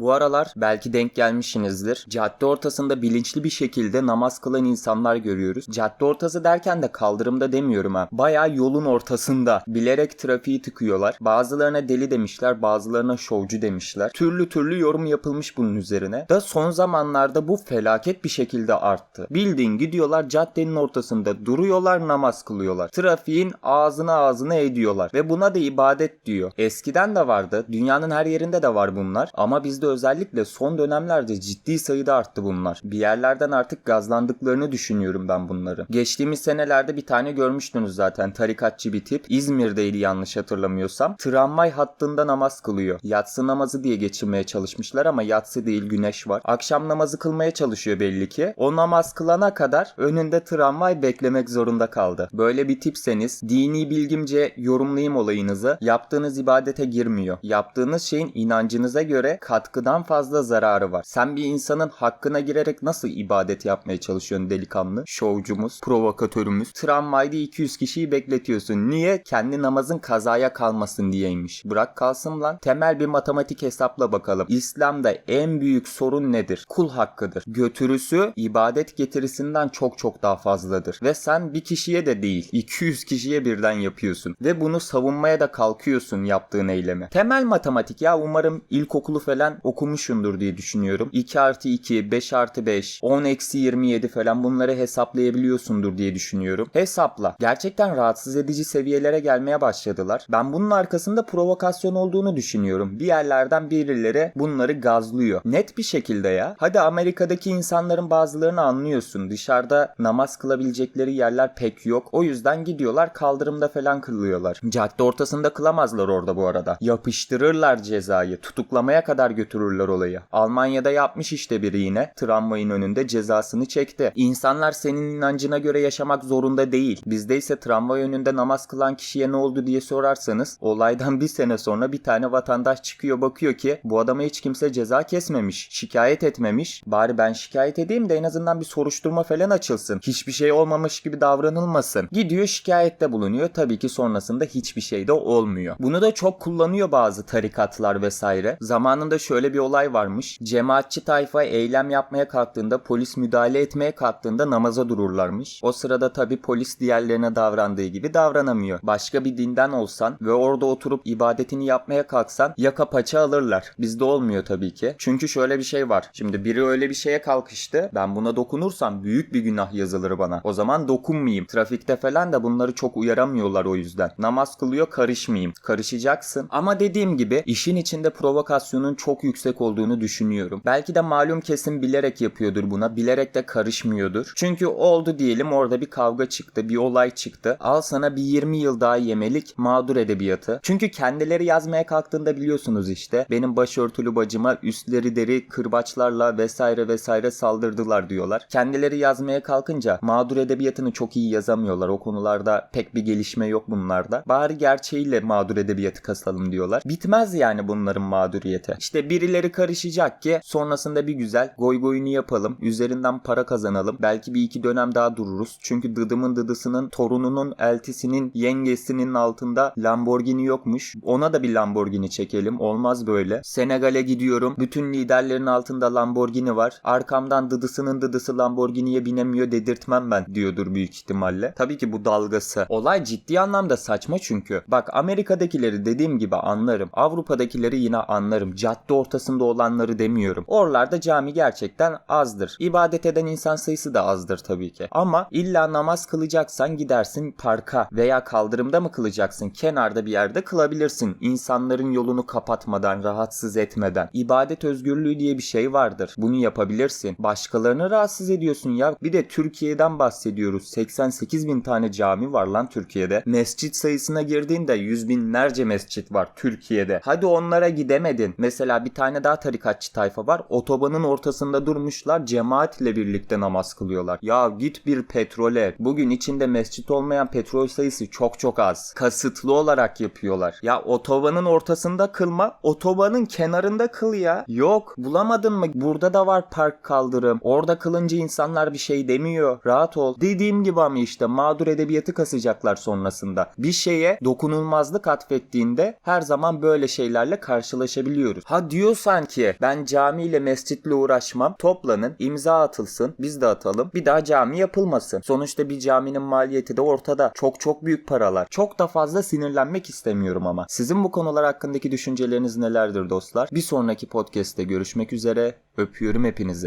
Bu aralar belki denk gelmişsinizdir. Cadde ortasında bilinçli bir şekilde namaz kılan insanlar görüyoruz. Cadde ortası derken de kaldırımda demiyorum ha. Bayağı yolun ortasında bilerek trafiği tıkıyorlar. Bazılarına deli demişler, bazılarına şovcu demişler. Türlü türlü yorum yapılmış bunun üzerine. Da son zamanlarda bu felaket bir şekilde arttı. Bildiğin gidiyorlar caddenin ortasında duruyorlar namaz kılıyorlar. Trafiğin ağzına ağzına ediyorlar ve buna da ibadet diyor. Eskiden de vardı. Dünyanın her yerinde de var bunlar. Ama bizde özellikle son dönemlerde ciddi sayıda arttı bunlar. Bir yerlerden artık gazlandıklarını düşünüyorum ben bunları. Geçtiğimiz senelerde bir tane görmüştünüz zaten tarikatçı bir tip. İzmir'deydi yanlış hatırlamıyorsam. Tramvay hattında namaz kılıyor. Yatsı namazı diye geçirmeye çalışmışlar ama yatsı değil güneş var. Akşam namazı kılmaya çalışıyor belli ki. O namaz kılana kadar önünde tramvay beklemek zorunda kaldı. Böyle bir tipseniz dini bilgimce yorumlayayım olayınızı. Yaptığınız ibadete girmiyor. Yaptığınız şeyin inancınıza göre katkıdan fazla zararı var. Sen bir insanın hakkına girerek nasıl ibadet yapmaya çalışıyorsun delikanlı? Şovcumuz, provokatörümüz. Tramvayda 200 kişiyi bekletiyorsun. Niye? Kendi namazın kazaya kalmasın diyeymiş. Bırak kalsın lan. Temel bir matematik hesapla bakalım. İslam'da en büyük sorun nedir? Kul hakkıdır. Götürüsü ibadet getirisinden çok çok daha fazladır. Ve sen bir kişiye de değil 200 kişiye birden yapıyorsun. Ve bunu savunmaya da kalkıyorsun yaptığın eyleme. Temel matematik ya umarım ilkokulu falan okumuşsundur diye düşünüyorum. 2 artı 2, 5 artı 5, 10 eksi 27 falan bunları hesaplayabiliyorsundur diye düşünüyorum. Hesapla. Gerçekten rahatsız edici seviyelere gelmeye başladılar. Ben bunun arkasında provokasyon olduğunu düşünüyorum. Bir yerlerden birileri bunları gazlıyor. Net bir şekilde ya. Hadi Amerika'daki insanların bazılarını anlıyorsun. Dışarıda namaz kılabilecekleri yerler pek yok. O yüzden gidiyorlar kaldırımda falan kılıyorlar. Cadde ortasında kılamazlar orada bu arada. Yapıştırırlar cezayı. Tutuklamaya kadar götürürler olayı. Almanya'da yapmış işte biri yine. Tramvayın önünde cezasını çekti. İnsanlar senin inancına göre yaşamak zorunda değil. Bizde ise tramvay önünde namaz kılan kişiye ne oldu diye sorarsanız olaydan bir sene sonra bir tane vatandaş çıkıyor bakıyor ki bu adama hiç kimse ceza kesmemiş. Şikayet etmemiş. Bari ben şikayet edeyim de en azından bir soruşturma falan açılsın. Hiçbir şey olmamış gibi davranılmasın. Gidiyor şikayette bulunuyor. Tabii ki sonrasında hiçbir şey de olmuyor. Bunu da çok kullanıyor bazı tarikatlar vesaire. Zamanında şöyle bir olay varmış. Cemaatçi tayfa eylem yapmaya kalktığında polis müdahale etmeye kalktığında namaza dururlarmış. O sırada tabii polis diğerlerine davrandığı gibi davranamıyor. Başka bir dinden olsan ve orada oturup ibadetini yapmaya kalksan yaka paça alırlar. Bizde olmuyor tabii ki. Çünkü şöyle bir şey var. Şimdi biri öyle bir şeye kalkıştı. Ben buna dokunursam büyük bir günah yazılır bana. O zaman dokunmayayım. Trafikte falan da bunları çok uyaramıyorlar o yüzden. Namaz kılıyor karışmayayım. Karışacaksın. Ama dediğim gibi işin içinde provokasyonun çok yüksek olduğunu düşünüyorum. Belki de malum kesim bilerek yapıyordur buna. Bilerek de karışmıyordur. Çünkü oldu diyelim orada bir kavga çıktı. Bir olay çıktı. Al sana bir 20 yıl daha yemelik mağdur edebiyatı. Çünkü kendileri yazmaya kalktığında biliyorsunuz işte. Benim başörtülü bacıma üstleri deri kırbaçlarla vesaire vesaire saldırdılar diyorlar. Kendileri yazmaya kalkınca mağdur edebiyatını çok iyi yazamıyorlar. O konularda pek bir gelişme yok bunlarda. Bari gerçeğiyle mağdur edebiyatı kasalım diyorlar. Bitmez yani bunların mağduriyeti. İşte birileri karışacak ki sonrasında bir güzel goy goyunu yapalım. Üzerinden para kazanalım. Belki bir iki dönem daha dururuz. Çünkü dıdımın dıdısının torununun eltisinin yengesinin altında Lamborghini yokmuş. Ona da bir Lamborghini çekelim. Olmaz böyle. Senegal'e gidiyorum. Bütün liderlerin altında Lamborghini var. Arkamdan dıdısının dıdısı Lamborghini'ye binemiyor dedirtmem ben diyordur büyük ihtimalle. Tabii ki bu dalgası. Olay ciddi anlamda saçma çünkü. Bak Amerika'dakileri dediğim gibi anlarım. Avrupa'dakileri yine anlarım. Cadde ortasında olanları demiyorum. Oralarda cami gerçekten azdır. İbadet eden insan sayısı da azdır tabii ki. Ama illa namaz kılacaksan gidersin parka veya kaldırımda mı kılacaksın? Kenarda bir yerde kılabilirsin. İnsanların yolunu kapatmadan, rahatsız etmeden. İbadet özgürlüğü diye bir şey vardır. Bunu yapabilirsin. Başkalarını rahatsız ediyorsun ya. Bir de Türkiye'den bahsediyoruz. 88 bin tane cami var lan Türkiye'de. Mescit sayısına girdiğinde yüz binlerce mescit var Türkiye'de. Hadi onlara gidemedin. Mesela bir tane daha tarikatçı tayfa var. Otobanın ortasında durmuşlar cemaatle birlikte namaz kılıyorlar. Ya git bir petrole. Bugün içinde mescit olmayan petrol sayısı çok çok az. Kasıtlı olarak yapıyorlar. Ya otobanın ortasında kılma. Otobanın kenarında kıl ya. Yok. Bulamadın mı? Burada da var park kaldırım. Orada kılınca insanlar bir şey demiyor. Rahat ol. Dediğim gibi ama işte mağdur edebiyatı kasacaklar sonrasında. Bir şeye dokunulmazlık atfettiğinde her zaman böyle şeylerle karşılaşabiliyoruz. Ha diyor Diyor sanki ben camiyle mescitle uğraşmam. Toplanın, imza atılsın, biz de atalım. Bir daha cami yapılmasın. Sonuçta bir caminin maliyeti de ortada. Çok çok büyük paralar. Çok da fazla sinirlenmek istemiyorum ama. Sizin bu konular hakkındaki düşünceleriniz nelerdir dostlar? Bir sonraki podcast'te görüşmek üzere. Öpüyorum hepinizi.